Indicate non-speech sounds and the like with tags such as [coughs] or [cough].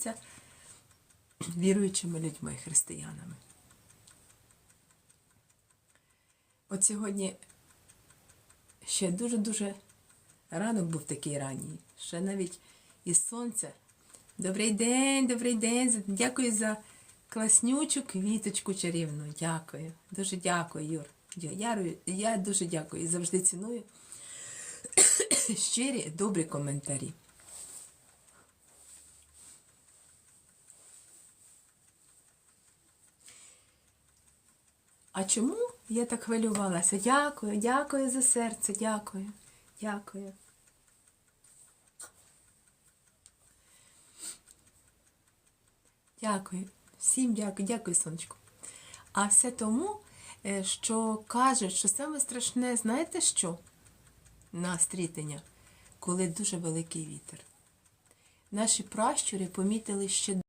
вважаються віруючими людьми, християнами. От сьогодні ще дуже-дуже ранок був такий ранній, ще навіть із сонця. Добрий день, добрий день. Дякую за класнючу квіточку чарівну. Дякую. Дуже дякую, Юр. Я, я, я дуже дякую і завжди ціную [coughs] щирі, добрі коментарі. А чому я так хвилювалася? Дякую, дякую за серце, дякую, дякую. Дякую. Всім дякую, дякую, сонечко. А все тому, е, що кажуть, що саме страшне, знаєте що? На стрітення, коли дуже великий вітер. Наші пращури помітили ще